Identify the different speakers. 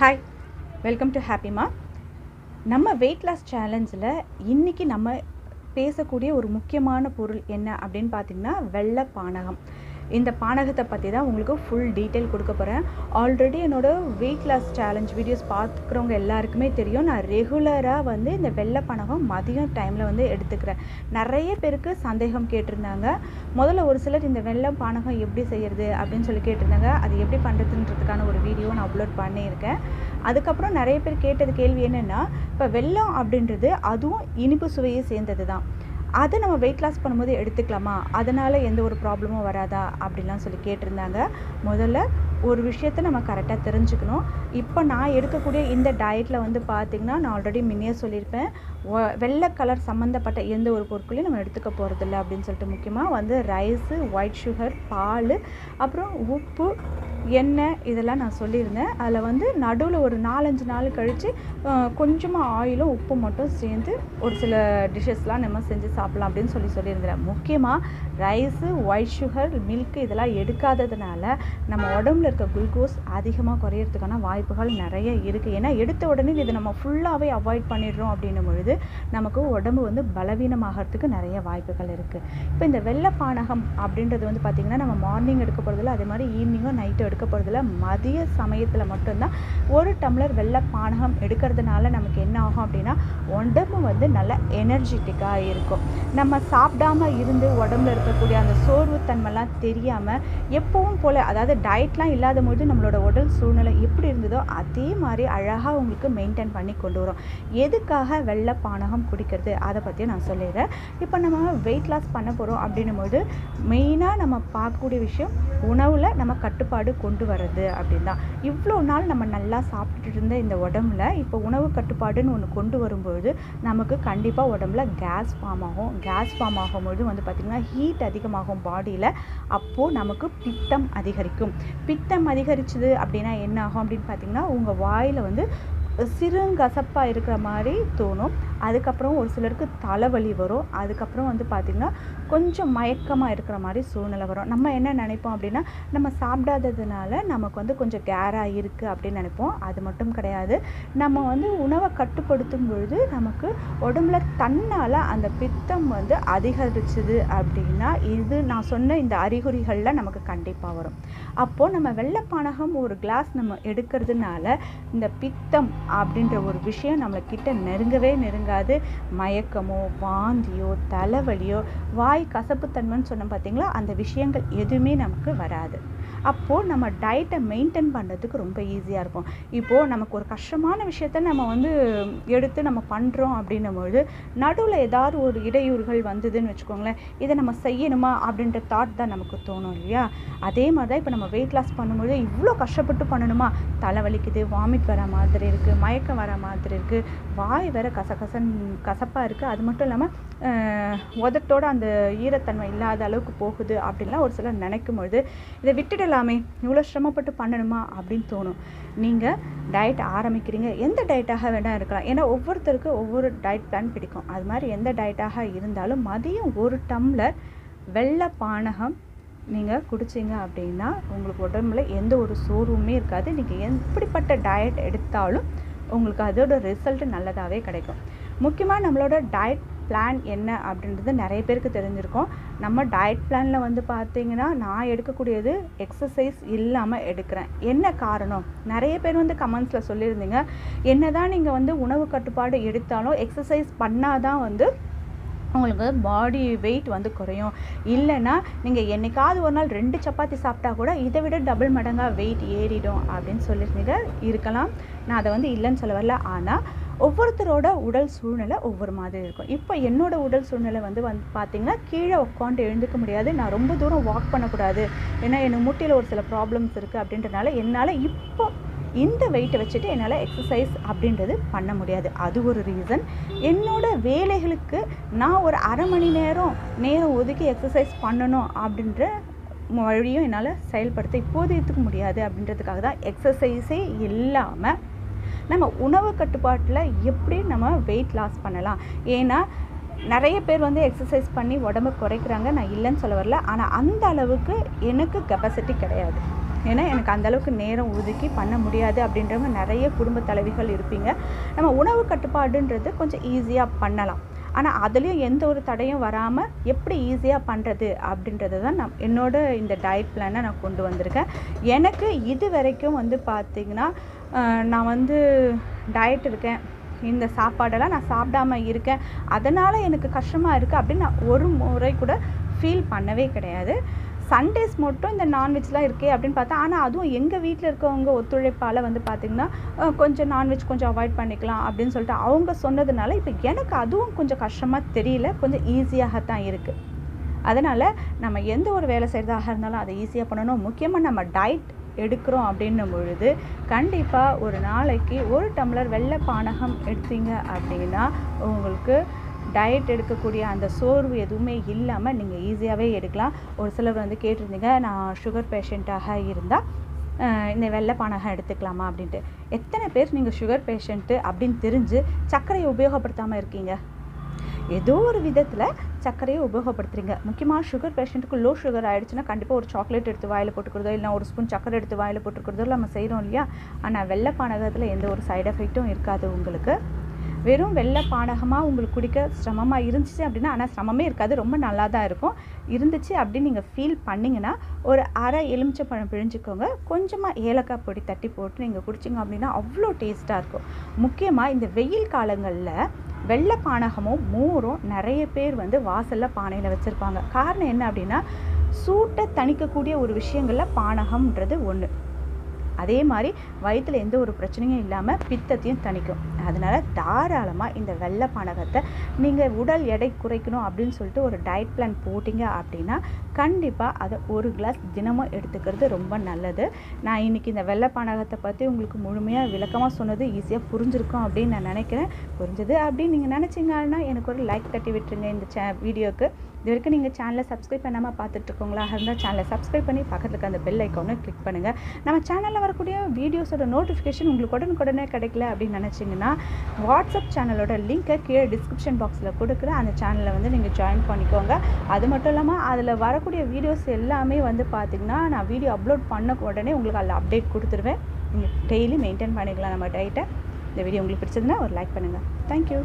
Speaker 1: Hi welcome to ஹாப்பிமா நம்ம weight loss சேலஞ்சில் இன்றைக்கி நம்ம பேசக்கூடிய ஒரு முக்கியமான பொருள் என்ன அப்படின்னு பார்த்தீங்கன்னா வெள்ளை பானகம். இந்த பானகத்தை பற்றி தான் உங்களுக்கு ஃபுல் டீட்டெயில் கொடுக்க போகிறேன் ஆல்ரெடி என்னோட வெயிட் லாஸ் சேலஞ்ச் வீடியோஸ் பார்த்துக்கிறவங்க எல்லாருக்குமே தெரியும். நான் ரெகுலராக வந்து இந்த வெள்ளை பானகம் மதியம் டைமில் வந்து எடுத்துக்கிறேன். நிறைய பேருக்கு சந்தேகம் கேட்டிருந்தாங்க. முதல்ல ஒரு சிலர் இந்த வெள்ளை பானகம் எப்படி செய்கிறது அப்படின்னு சொல்லி கேட்டிருந்தாங்க. அது எப்படி பண்ணுறதுன்றதுக்கான ஒரு வீடியோ நான் அப்லோட் பண்ணியிருக்கேன். அதுக்கப்புறம் நிறைய பேர் கேட்டது கேள்வி என்னென்னா இப்போ வெள்ளம் அப்படின்றது அதுவும் இனிப்பு சுவையை சேர்ந்தது தான் அதை நம்ம வெயிட் லாஸ் பண்ணும்போது எடுத்துக்கலாமா? அதனால் எந்த ஒரு ப்ராப்ளமும் வராதா? அப்படிலாம் சொல்லி கேட்டிருந்தாங்க. முதல்ல ஒரு விஷயத்த நம்ம கரெக்டாக தெரிஞ்சுக்கணும். இப்போ நான் எடுக்கக்கூடிய இந்த டயட்டில் வந்து பார்த்திங்கன்னா நான் ஆல்ரெடி முன்னே சொல்லியிருப்பேன். வெள்ளை கலர் சம்மந்தப்பட்ட எந்த ஒரு பொருட்களையும் நம்ம எடுத்துக்க போகிறதில்ல அப்படின்னு சொல்லிட்டு முக்கியமாக வந்து ரைஸு ஒயிட் சுகர் பால் அப்புறம் உப்பு எண்ணெய் இதெல்லாம் நான் சொல்லியிருந்தேன். அதில் வந்து நடுவில் ஒரு நாலஞ்சு நாள் கழித்து கொஞ்சமாக ஆயிலும் உப்பு மட்டும் சேர்ந்து ஒரு சில டிஷ்ஷஸ்லாம் நம்ம செஞ்சு சாப்பிட்லாம் அப்படின்னு சொல்லி சொல்லியிருந்தேன். முக்கியமாக ரைஸு ஒயிட் சுகர் மில்க் இதெல்லாம் எடுக்காததுனால நம்ம உடம்புல இருக்க குளுக்கோஸ் அதிகமாக குறையிறதுக்கான வாய்ப்புகள் நிறைய இருக்குது ஏன்னா எடுத்த உடனே இதை நம்ம ஃபுல்லாகவே அவாய்ட் பண்ணிடுறோம் அப்படின்னும் பொழுது நமக்கு உடம்பு வந்து பலவீனமாகறதுக்கு நிறைய வாய்ப்புகள் இருக்குது இப்போ இந்த வெள்ளை பானகம் அப்படின்றது வந்து பார்த்திங்கன்னா நம்ம மார்னிங் எடுக்க போகிறதில்ல அதே மாதிரி ஈவினிங்கும் நைட்டும் எடுக்க போகிறதில்ல மதிய சமயத்தில் மட்டும்தான். ஒரு டம்ளர் வெள்ளை பானகம் எடுக்கிறதுனால நமக்கு என்ன ஆகும் அப்படின்னா உடம்பு வந்து நல்ல எனர்ஜெட்டிக்காக இருக்கும். நம்ம சாப்பிடாம இருந்து உடம்புல இருக்கக்கூடிய அந்த சோர்வுத்தன்மைலாம் தெரியாமல் எப்பவும் போல் அதாவது டயட்லாம் இல்லாத போது நம்மளோட உடல் சூழ்நிலை எப்படி இருந்ததோ அதே மாதிரி அழகாக உங்களுக்கு மெயின்டைன் பண்ணி கொண்டு வரும். எதுக்காக வெள்ளை பானகம் குடிக்கிறது? அதை பற்றியும் நான் சொல்லிடுறேன். இப்போ நம்ம வெயிட் லாஸ் பண்ண போகிறோம் அப்படின்னும் போது மெயினாக நம்ம பார்க்கக்கூடிய விஷயம் உணவில் நம்ம கட்டுப்பாடு கொண்டு வர்றது அப்படின்னு தான் இவ்வளோ நாள் நம்ம நல்லா சாப்பிட்டுட்டு இருந்த இந்த உடம்புல இப்போ உணவு கட்டுப்பாடுன்னு ஒன்று கொண்டு வரும்பொழுது நமக்கு கண்டிப்பாக உடம்புல கேஸ் ஃபார்ம் ஆகும். கேஸ் ஃபார்ம் ஆகும்பொழுது வந்து பார்த்திங்கன்னா ஹீட் அதிகமாகும் பாடியில் அப்போது நமக்கு பித்தம் அதிகரிக்கும். பித்தம் அதிகரிச்சது அப்படின்னா என்ன ஆகும் அப்படின்னு பார்த்தீங்கன்னா உங்கள் வாயில் வந்து சிறுங்கசப்பாக இருக்கிற மாதிரி தோணும். அதுக்கப்புறம் ஒரு சிலருக்கு தலைவலி வரும். அதுக்கப்புறம் வந்து பார்த்திங்கன்னா கொஞ்சம் மயக்கமாக இருக்கிற மாதிரி சூழ்நிலை வரும். நம்ம என்ன நினைப்போம் அப்படின்னா நம்ம சாப்பிடாததுனால நமக்கு வந்து கொஞ்சம் கேராக இருக்குது அப்படின்னு நினைப்போம். அது மட்டும் கிடையாது. நம்ம வந்து உணவை கட்டுப்படுத்தும் பொழுது நமக்கு உடம்புல தன்னால் அந்த பித்தம் வந்து அதிகரிச்சுது அப்படின்னா இது நான் சொன்ன இந்த அறிகுறிகளில் நமக்கு கண்டிப்பாக வரும். அப்போது நம்ம வெள்ளப்பானகம் ஒரு கிளாஸ் நம்ம எடுக்கிறதுனால இந்த பித்தம் அப்படின்ற ஒரு விஷயம் நம்மளை கிட்ட நெருங்கவே நெருங்காது மயக்கமோ வாந்தியோ தலைவலியோ வாய் கசப்புத்தன்மைன்னு சொன்னோம் பார்த்தீங்களா அந்த விஷயங்கள் எதுவுமே நமக்கு வராது. அப்போது நம்ம டயட்டை மெயின்டைன் பண்ணுறதுக்கு ரொம்ப ஈஸியாக இருக்கும். இப்போது நமக்கு ஒரு கஷ்டமான விஷயத்த நம்ம வந்து எடுத்து நம்ம பண்ணுறோம் அப்படின்னும் பொழுது நடுவில் ஏதாவது ஒரு இடையூறுகள் வந்ததுன்னு வச்சுக்கோங்களேன் இதை நம்ம செய்யணுமா அப்படின்ற தாட் தான் நமக்கு தோணும் இல்லையா? அதே மாதிரி தான் இப்போ நம்ம வெயிட் லாஸ் பண்ணும்போது இவ்வளோ கஷ்டப்பட்டு பண்ணணுமா? தலைவலிக்குது வாமிட் வர மாதிரி இருக்குது மயக்கம் வர மாதிரி இருக்குது வாய் வேற கசகசன் கசப்பாக இருக்குது அது மட்டும் இல்லாமல் உதட்டோட அந்த ஈரத்தன்மை இல்லாத அளவுக்கு போகுது அப்படின்லாம் ஒரு சிலர் நினைக்கும் பொழுது இதை விட்டுடலாம் இவ்வளோ சிரமப்பட்டு பண்ணணுமா அப்படின்னு தோணும். நீங்கள் டயட் ஆரம்பிக்கிறீங்க. எந்த டயட்டாக வேணால் இருக்கலாம். ஏன்னா ஒவ்வொருத்தருக்கு ஒவ்வொரு டயட் பிளான் பிடிக்கும். அது மாதிரி எந்த டயட்டாக இருந்தாலும் மதியம் ஒரு டம்ளர் வெள்ளை பானகம் நீங்கள் குடிச்சிங்க அப்படின்னா உங்களுக்கு உடம்புல எந்த ஒரு சோர்வுமே இருக்காது. நீங்கள் எப்படிப்பட்ட டயட் எடுத்தாலும் உங்களுக்கு அதோட ரிசல்ட் நல்லதாகவே கிடைக்கும். முக்கியமாக நம்மளோட டயட் பிளான் என்ன அப்படின்றது நிறைய பேருக்கு தெரிஞ்சிருக்கும். நம்ம டயட் பிளானில் வந்து பார்த்திங்கன்னா நான் எடுக்கக்கூடியது எக்ஸசைஸ் இல்லாமல் எடுக்கிறேன். என்ன காரணம்? நிறைய பேர் வந்து கமெண்ட்ஸில் சொல்லியிருந்தீங்க. என்ன தான் நீங்கள் வந்து உணவு கட்டுப்பாடு எடுத்தாலும் எக்ஸசைஸ் பண்ணால் தான் வந்து உங்களுக்கு பாடி வெயிட் வந்து குறையும். இல்லைன்னா நீங்கள் என்னைக்காவது ஒரு நாள் ரெண்டு சப்பாத்தி சாப்பிட்டா கூட இதை விட டபுள் மடங்காக வெயிட் ஏறிடும் அப்படின்னு சொல்லியிருந்தீங்க. இருக்கலாம். நான் அதை வந்து இல்லைன்னு சொல்ல வரல. ஆனால் ஒவ்வொருத்தரோட உடல் சூழ்நிலை ஒவ்வொரு மாதிரி இருக்கும். இப்போ என்னோட உடல் சூழ்நிலை வந்து வந்து பார்த்திங்கன்னா கீழே உட்காந்து எழுந்துக்க முடியாது. நான் ரொம்ப தூரம் வாக் பண்ணக்கூடாது. ஏன்னா எனக்கு முட்டியில் ஒரு சில ப்ராப்ளம்ஸ் இருக்குது அப்படின்றனால என்னால் இப்போ இந்த வெயிட்டை வச்சுட்டு என்னால் எக்ஸசைஸ் அப்படின்றது பண்ண முடியாது. அது ஒரு ரீசன் என்னோட வேலைகளுக்கு நான் ஒரு அரை மணி நேரம் நேரம் ஒதுக்கி எக்ஸசைஸ் பண்ணணும் அப்படின்ற வழியும் என்னால் செயல்படுத்த இப்போது இப்போதையத்துக்கு முடியாது அப்படின்றதுக்காக தான் எக்ஸசைஸே இல்லாமல் நம்ம உணவு கட்டுப்பாட்டில் எப்படி நம்ம வெயிட் லாஸ் பண்ணலாம்? ஏன்னா நிறைய பேர் வந்து எக்ஸசைஸ் பண்ணி உடம்பு குறைக்கிறாங்க. நான் இல்லைன்னு சொல்ல வரல. ஆனால் அந்த அளவுக்கு எனக்கு கெப்பாசிட்டி கிடையாது. ஏன்னா எனக்கு அந்தளவுக்கு நேரம் ஒதுக்கி பண்ண முடியாது அப்படின்றவங்க நிறைய குடும்ப தலைவிகள் இருப்பீங்க. நம்ம உணவு கட்டுப்பாடுன்றது கொஞ்சம் ஈஸியாக பண்ணலாம். ஆனால் அதுலேயும் எந்த ஒரு தடையும் வராமல் எப்படி ஈஸியாக பண்ணுறது அப்படின்றது தான் நான் என்னோட இந்த டயட் பிளானை நான் கொண்டு வந்திருக்கேன். எனக்கு இது வரைக்கும் வந்து பார்த்திங்கன்னா நான் வந்து டயட் இருக்கேன். இந்த சாப்பாடெல்லாம் நான் சாப்பிடாம இருக்கேன். அதனால் எனக்கு கஷ்டமாக இருக்குது அப்படின்னு நான் ஒரு முறை கூட ஃபீல் பண்ணவே கிடையாது. சண்டேஸ் மட்டும் இந்த நான்வெஜ்லாம் இருக்கே அப்படின்னு பார்த்தா ஆனால் அதுவும் எங்கள் வீட்டில் இருக்கவங்க ஒத்துழைப்பால் வந்து பார்த்திங்கன்னா கொஞ்சம் நான்வெஜ் கொஞ்சம் அவாய்ட் பண்ணிக்கலாம் அப்படின்னு சொல்லிட்டு அவங்க சொன்னதுனால இப்போ எனக்கு அதுவும் கொஞ்சம் கஷ்டமாக தெரியல. கொஞ்சம் ஈஸியாக தான் இருக்குது அதனால் நம்ம எந்த ஒரு வேலை செய்கிறதாக இருந்தாலும் அதை ஈஸியாக பண்ணணும். முக்கியமாக நம்ம டயட் எடுக்கிறோம் அப்படின்னும் பொழுது கண்டிப்பாக ஒரு நாளைக்கு ஒரு டம்ளர் வெள்ளை பானகம் எடுத்தீங்க அப்படின்னா உங்களுக்கு டயட் எடுக்கக்கூடிய அந்த சோர்வு எதுவுமே இல்லாமல் நீங்கள் ஈஸியாகவே எடுக்கலாம். ஒரு சிலர் வந்து கேட்டிருந்தீங்க நான் சுகர் பேஷண்ட்டாக இருந்தால் இந்த வெள்ளை பானகம் எடுத்துக்கலாமா அப்படின்ட்டு. எத்தனை பேர் நீங்கள் சுகர் பேஷண்ட்டு அப்படின்னு தெரிஞ்சு சர்க்கரையை உபயோகப்படுத்தாமல் இருக்கீங்க? ஏதோ ஒரு விதத்தில் சர்க்கரையை உபயோகப்படுத்துறீங்க. முக்கியமாக சுகர் பேஷண்ட்டுக்கு லோ சுகர் ஆகிடுச்சுன்னா கண்டிப்பாக ஒரு சாக்லேட் எடுத்து வாயில் போட்டுக்கிறதோ இல்லை ஒரு ஸ்பூன் சர்க்கரை எடுத்து வாயில் போட்டுக்கிறதோ நம்ம செய்கிறோம் இல்லையா? ஆனால் வெள்ளை பானகத்தில் எந்த ஒரு சைடு எஃபெக்ட்டும் இருக்காது உங்களுக்கு. வெறும் வெள்ளை பானகமாக உங்களுக்கு குடிக்க சிரமமாக இருந்துச்சு அப்படின்னா ஆனால் சிரமமே இருக்காது ரொம்ப நல்லா தான் இருக்கும். இருந்துச்சு அப்படின்னு நீங்கள் ஃபீல் பண்ணிங்கன்னா ஒரு அரை எலுமிச்சை பழம் பிழிஞ்சிக்கோங்க. கொஞ்சமாக ஏலக்காய் பொடி தட்டி போட்டு நீங்கள் குடிச்சிங்க அப்படின்னா அவ்வளோ டேஸ்ட்டாக இருக்கும். முக்கியமாக இந்த வெயில் காலங்களில் வெள்ளை பானகமும் மோரும் நிறைய பேர் வந்து வாசலில் பானையில் வச்சுருப்பாங்க. காரணம் என்ன அப்படின்னா சூட்டை தணிக்கக்கூடிய ஒரு விஷயங்களில் பானகம்ன்றது ஒன்று அதே மாதிரி வயிற்றில் எந்த ஒரு பிரச்சனையும் இல்லாமல் பித்தத்தையும் தணிக்கும். அதனால் தாராளமாக இந்த வெள்ளை பானகத்தை நீங்கள் உடல் எடை குறைக்கணும் அப்படின்னு சொல்லிட்டு ஒரு டயட் பிளான் போட்டிங்க அப்படின்னா கண்டிப்பாக அதை ஒரு கிளாஸ் தினமும் எடுத்துக்கிறது ரொம்ப நல்லது. நான் இன்றைக்கி இந்த வெள்ளை பானகத்தை பற்றி உங்களுக்கு முழுமையாக விளக்கமாக சொன்னது ஈஸியாக புரிஞ்சிருக்கும் அப்படின்னு நான் நினைக்கிறேன். புரிஞ்சுது அப்படின்னு நீங்கள் நினச்சிங்கன்னா எனக்கு ஒரு லைக் தட்டி விட்டுருங்க இந்த சே வீடியோக்கு இது வரைக்கும் நீங்கள் சேனலை சப்ஸ்கிரைப் பண்ணாமல் பார்த்துட்ருக்கோங்களா இருந்தால் சேனலை சப்ஸ்கிரைப் பண்ணி பக்கத்தில் அந்த பெல் ஐக்கானை கிளிக் பண்ணுங்கள் நம்ம சேனலில் வரக்கூடிய வீடியோஸோட நோட்டிஃபிகேஷன் உங்களுக்கு உடனுக்குடனே கிடைக்கல அப்படின்னு நினச்சிங்கன்னா வாட்ஸ்அப் சேனலோட லிங்க்கை கீழே டிஸ்கிரிப்ஷன் பாக்ஸில் கொடுக்குற அந்த சேனலை வந்து நீங்கள் ஜாயின் பண்ணிக்கோங்க. அது மட்டும் இல்லாமல் அதில் வரக்கூடிய வீடியோஸ் எல்லாமே வந்து பார்த்திங்கன்னா நான் வீடியோ அப்லோட் பண்ண உடனே உங்களுக்கு அதில் அப்டேட் கொடுத்துருவேன். நீங்கள் டெய்லி மெயின்டைன் பண்ணிக்கலாம் நம்ம டயட்டை இந்த வீடியோ உங்களுக்கு பிடிச்சதுன்னா ஒரு லைக் பண்ணுங்கள் தேங்க்யூ